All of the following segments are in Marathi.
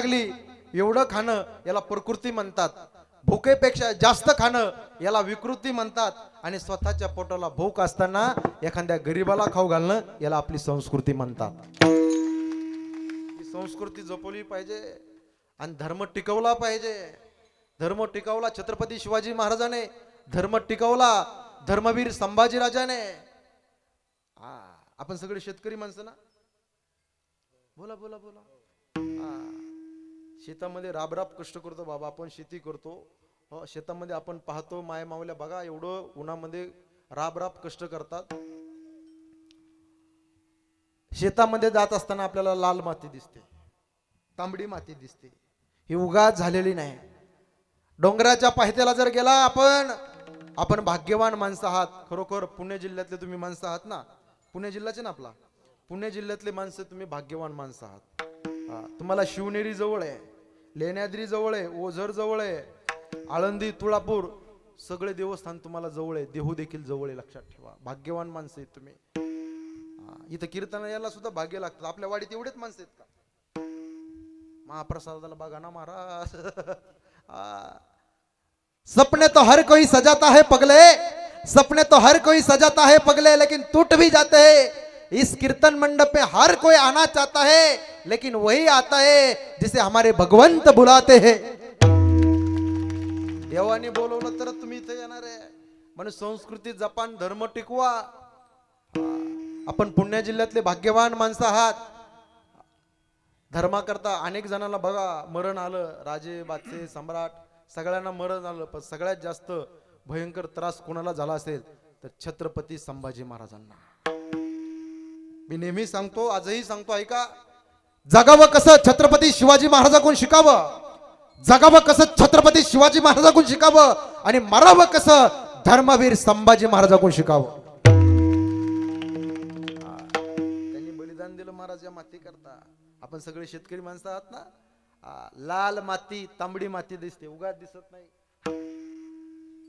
लागली एवढं खाणं याला प्रकृती म्हणतात. भुकेपेक्षा जास्त खाणं याला विकृती म्हणतात. आणि स्वतःच्या पोटाला भूक असताना एखाद्या गरीबाला खाऊ घालणं याला आपली संस्कृती म्हणतात. संस्कृती जपवली पाहिजे आणि धर्म टिकवला पाहिजे. धर्म टिकवला छत्रपती शिवाजी महाराजाने धर्म टिकवला धर्मवीर संभाजीराजाने. हा आपण सगळे शेतकरी माणसं ना? बोला बोला बोला. शेतामध्ये राबराब कष्ट करतो बाबा आपण शेती करतो. शेतामध्ये आपण पाहतो माय मावल्या बघा एवढं उन्हामध्ये राबराब कष्ट करतात. शेतामध्ये जात असताना आपल्याला लाल माती दिसते तांबडी माती दिसते. ही उगाच झालेली नाही. डोंगराच्या पायथ्याला जर गेला आपण आपण भाग्यवान माणसं आहात. खरोखर पुणे जिल्ह्यातले तुम्ही माणसं आहात ना? पुणे जिल्ह्याचे ना आपला? पुणे जिल्ह्यातले माणसं तुम्ही भाग्यवान माणसं आहात. तुम्हाला शिवनेरी जवळ आहे. लेण्याद्री जवळ आहे ओझर जवळ आहे आळंदी तुळापूर सगळे देवस्थान तुम्हाला जवळ आहे. देहू देखील जवळ आहे लक्षात ठेवा. भाग्यवान माणसं आहेत तुम्ही. इथं कीर्तन यायला सुद्धा भाग्य लागतात आपल्या वाडीत एवढेच माणसं आहेत का? महाप्रसादाला बघा ना महाराज. सपने तो हर कोई सजाता है पगले. सपने तो हर कोई सजाता है पगले लेकिन टूट भी जाते हैं. इस कीर्तन मंडप पे हर कोई आना चाहता है. लेकिन वही आता है जिसे हमारे भगवंत बुलाते हैं। देवाने बोलवलं तर तुम्ही इथे येणार आहे। म्हणून संस्कृती जपान धर्म टिकवा। आपण पुणे जिल्ह्यातले भाग्यवान माणसं आहात। धर्माकरता अनेक जणांना बघा मरण आलं राजे बादशे सम्राट सगळ्यांना मरण आलं पण सगळ्यात जास्त भयंकर त्रास कोणाला झाला असेल तर छत्रपती संभाजी महाराजांना. मी नेहमी सांगतो आजही सांगतो ऐका. जगावं कसं छत्रपती शिवाजी महाराजाकडून शिकावं? जगावं कसं छत्रपती शिवाजी महाराजाकडून शिकावं? आणि मरावं कसं धर्मवीर संभाजी महाराजाकडून शिकावं? त्यांनी बलिदान दिलं महाराज या माती करता. आपण सगळे शेतकरी माणसं आहात ना? लाल माती तांबडी माती दिसते. उगाच दिसत नाही.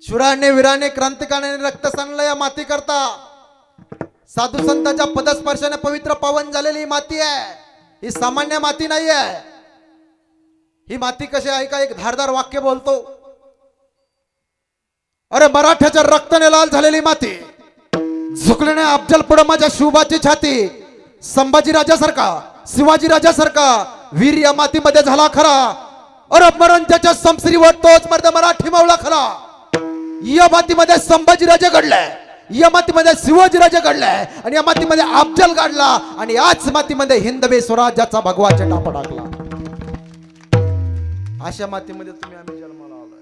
शुराने विराने क्रांतिकाराने रक्त सांडलं या माती करता. साधू संतांच्या पदस्पर्शाने पवित्र पावन झालेली माती आहे. ही सामान्य माती नाही आहे ही माती कशी आहे? का एक धारदार वाक्य बोलतो. अरे मराठ्याच्या रक्ताने लाल झालेली माती. झुकल्याने अफजल पुढे माझ्या शिवबाची छाती. संभाजी राजासारखा शिवाजी राजासारखा वीर या मातीमध्ये झाला खरा. अरे मरण त्याच्या संसरीवर तोच मर्द मराठी मावळा खरा. या मातीमध्ये संभाजी राजा घडलाय या मातीमध्ये शिवाजी राजा घडलाय आणि या मातीमध्ये अफजल काढला आणि याच मातीमध्ये हिंदवे स्वराज्याचा भगवाच्या टापा टाकला. अशा मातीमध्ये तुम्ही आम्ही जन्माला आलोय.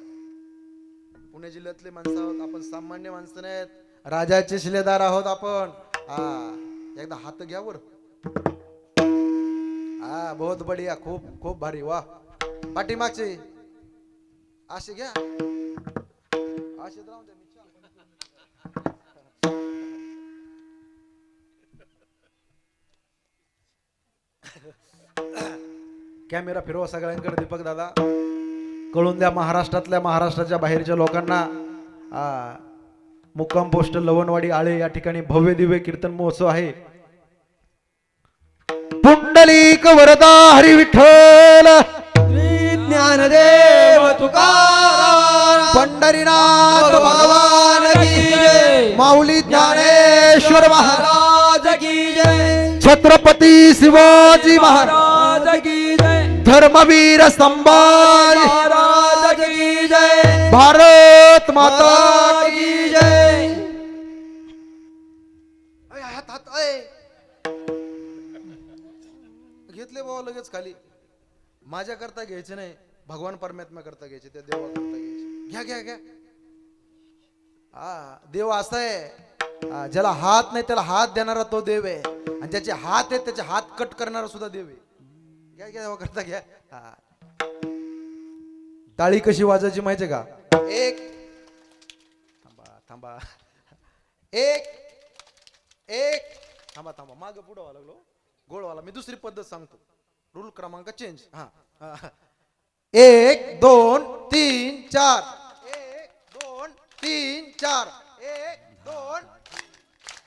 पुणे जिल्ह्यातले माणसं आहोत आपण सामान्य माणसं नाहीत. राजाचे शिलेदार आहोत आपण. हा एकदा हात घ्या वर. हा बहुत बढिया खूप खूप भारी वा पाठीमागचे. असे घ्या. असे राहून कॅमेरा फिरवा सगळ्यांकडे दीपक दादा. कळून द्या महाराष्ट्रातल्या महाराष्ट्राच्या बाहेरच्या लोकांना. मुक्काम पोस्ट लवणवाडी आळे या ठिकाणी भव्य दिव्य कीर्तन महोत्सव आहे. पुंडलिक वरदा हरी विठ्ठल. ज्ञानदेव तुकाराम. पंढरीनाथ भगवान. माऊली ज्ञानेश्वर महाराज. छत्रपती शिवाजी महाराज. की जय. धर्मवीर संभाजी महाराज की जय. भारत माता की जय. अय, हात हात. घेतले बाबा लगेच खाली. माझ्या करता घ्यायचे नाही भगवान परमात्मा करता घ्यायचे त्या देवा करता घ्यायचे. घ्या घ्या घ्या. हा देव असा आहे. हा, ज्याला हात नाही त्याला हात देणारा तो देव आहे. आणि ज्याचे हात आहेत त्याचे हात कट करणारा सुद्धा देव आहे. घ्या घ्या करता घ्या. हा. टाळी कशी वाजायची माहितीये का? एक. थांबा थांबा. एक. एक. थांबा थांबा. माग पुढं व्हायला लागलो हो. गोळवाला मी दुसरी पद्धत सांगतो. रूल क्रमांक चेंज हा. हा. एक दोन तीन चार. एक दोन तीन चार.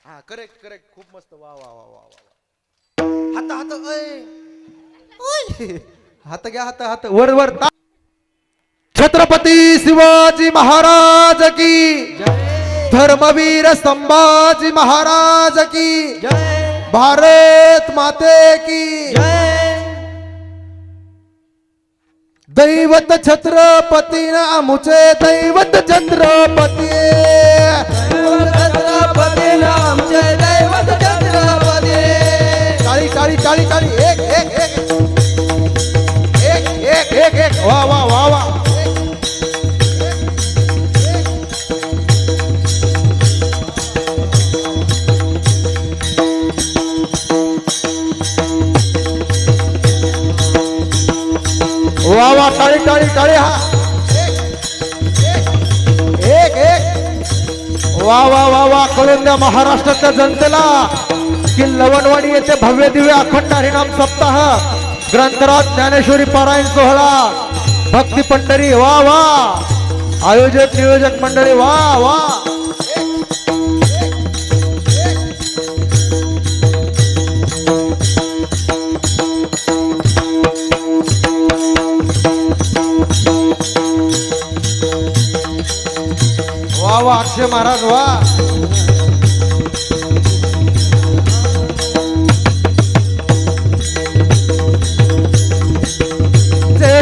हा करेक्ट करेक्ट खूप मस्त. वा वा वा वा वा वा. हात हात ऐ ओय. हात घ्या हात हात. वर वर. छत्रपती शिवाजी महाराज की. धर्मवीर संभाजी महाराज की. भारत माते की. दैवत छत्रपती नामुचे दैवत छत्रपती छत्रपती. टाळी टाळी एक एक एक. एक एक एक एक. वा वा वा वा. वा वा टाळी टाळी टाळी हा. एक एक. वा वा वा वा. कळून द्या महाराष्ट्राच्या जनतेला की लवणवाडी येथे भव्य दिव्य अखंड हरिनाम सप्ताह. ग्रंथराज ज्ञानेश्वरी पारायण सोहळा. भक्ती पंढरी वा वा. आयोजक नियोजक मंडळी वा वा. वा वा अक्षय महाराज वा.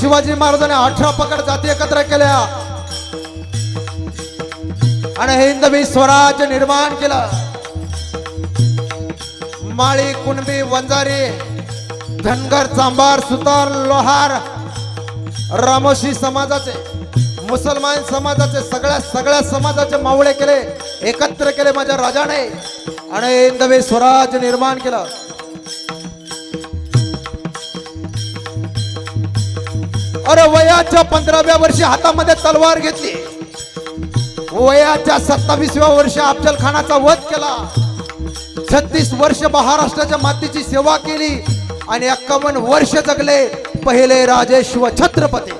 शिवाजी महाराजांनी अठरा पकड जाती एकत्र केल्या. आणि हिंदवी स्वराज्य निर्माण केलं. माळी कुणबी वंजारी धनगर चांभार सुतार लोहार रामोशी समाजाचे मुसलमान समाजाचे सगळ्या सगळ्या समाजाचे मावळे केले एकत्र केले माझ्या राजाने. आणि हिंदवी स्वराज्य निर्माण केलं. अरे वयाच्या पंधराव्या वर्षी हातामध्ये तलवार घेतली. वयाच्या सत्तावीसव्या वर्षी अफजल खानाचा वध केला. छत्तीस वर्ष महाराष्ट्राच्या मातीची सेवा केली आणि एक्कावन्न वर्ष जगले पहिले राजे शिव छत्रपती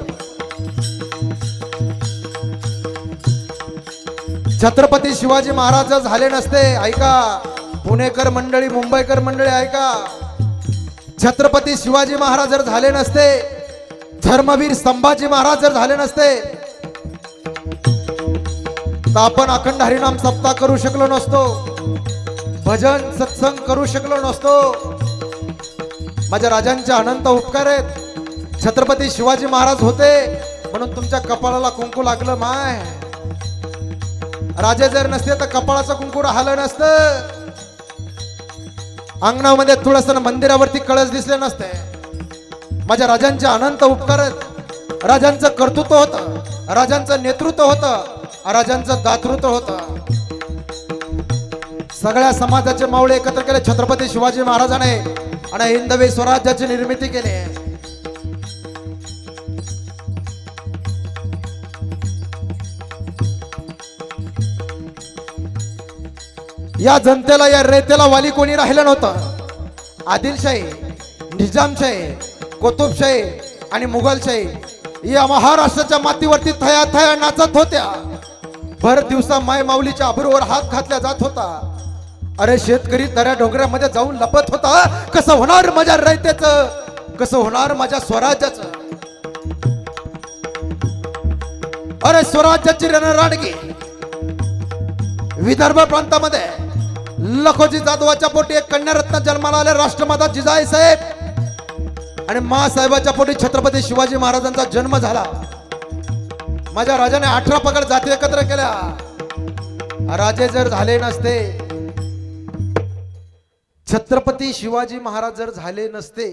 छत्रपती शिवाजी महाराज झाले नसते ऐका. पुणेकर मंडळी मुंबईकर मंडळी ऐका. छत्रपती शिवाजी महाराज जर झाले नसते धर्मवीर संभाजी महाराज जर झाले नसते तर आपण अखंड हरिनाम सप्ताह करू शकलो नसतो. भजन सत्संग करू शकलो नसतो. माझ्या राजांचे अनंत उपकार आहेत. छत्रपती शिवाजी महाराज होते म्हणून तुमच्या कपाळाला कुंकू लागलं माय. राजे जर नसते तर कपाळाचं कुंकू राहिलं नसतं. अंगणामध्ये थोडस मंदिरावरती कळस दिसले नसते. माझ्या राजांचे अनंत उपकार आहेत राजांचं कर्तृत्व होतं राजांचं नेतृत्व होतं राजांचं दातृत्व होतं. सगळ्या समाजाचे मावळे एकत्र केले छत्रपती शिवाजी महाराजाने आणि हिंदवी स्वराज्याची निर्मिती केली. या जनतेला या रेतेला वाली कोणी राहिलं नव्हतं. आदिलशाही निजामशाही कुतुबशाही आणि मुघलशाही या महाराष्ट्राच्या मातीवरती थया थया नाचत होत्या. भर दिवसा माय माऊलीच्या अबरूवर हात घातल्या जात होता. अरे शेतकरी दऱ्या डोंगरामध्ये जाऊन लपत होता. कसं होणार माझ्या रयतेच? कसं होणार माझ्या स्वराज्याच? अरे स्वराज्याची रणराडगी. विदर्भ प्रांतामध्ये लखोजी जाधवाच्या पोटी एक कन्यारत्न जन्माला आले राष्ट्रमाता जिजाई साहेब. आणि मासाहेबाच्या पोटी छत्रपती शिवाजी महाराजांचा जन्म झाला. माझ्या राजाने अठरा पकड जाती एकत्र केल्या. राजे जर झाले नसते छत्रपती शिवाजी महाराज जर झाले नसते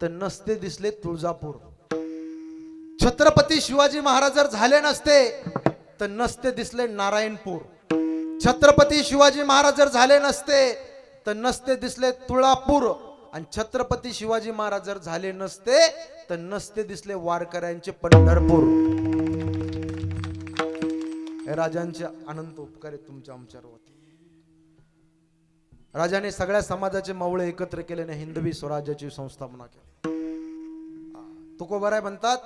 तर नसते दिसले तुळजापूर. छत्रपती शिवाजी महाराज जर झाले नसते तर नसते दिसले नारायणपूर. छत्रपती शिवाजी महाराज जर झाले नसते तर नसते दिसले तुळापूर. आणि छत्रपती शिवाजी महाराज जर झाले नसते तर नसते दिसले वारकऱ्यांचे पंढरपूर हे राजांचे अनंत उपकार आहेत तुमच्या आमच्यावरती राजाने सगळ्या समाजाचे मावळे एकत्र केल्याने हिंदवी स्वराज्याची संस्थापना केली. तुकोबराय म्हणतात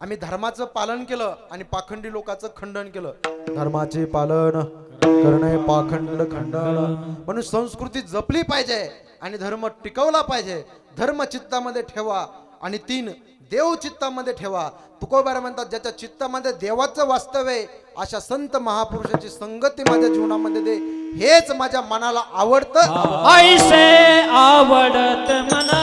आम्ही धर्माचं पालन केलं आणि पाखंडी लोकांचं खंडन केलं. धर्माचे पालन करणे पाखंड खंडन म्हणून संस्कृती जपली पाहिजे आणि धर्म टिकवला पाहिजे. धर्म चित्तामध्ये ठेवा आणि तीन देव चित्तामध्ये ठेवा. तुकोबारा म्हणतात ज्याच्या चित्तामध्ये देवाचं वास्तव आहे अशा संत महापुरुषाची संगती माझ्या जीवनामध्ये दे. हेच माझ्या मनाला आवडतं. आवडत मना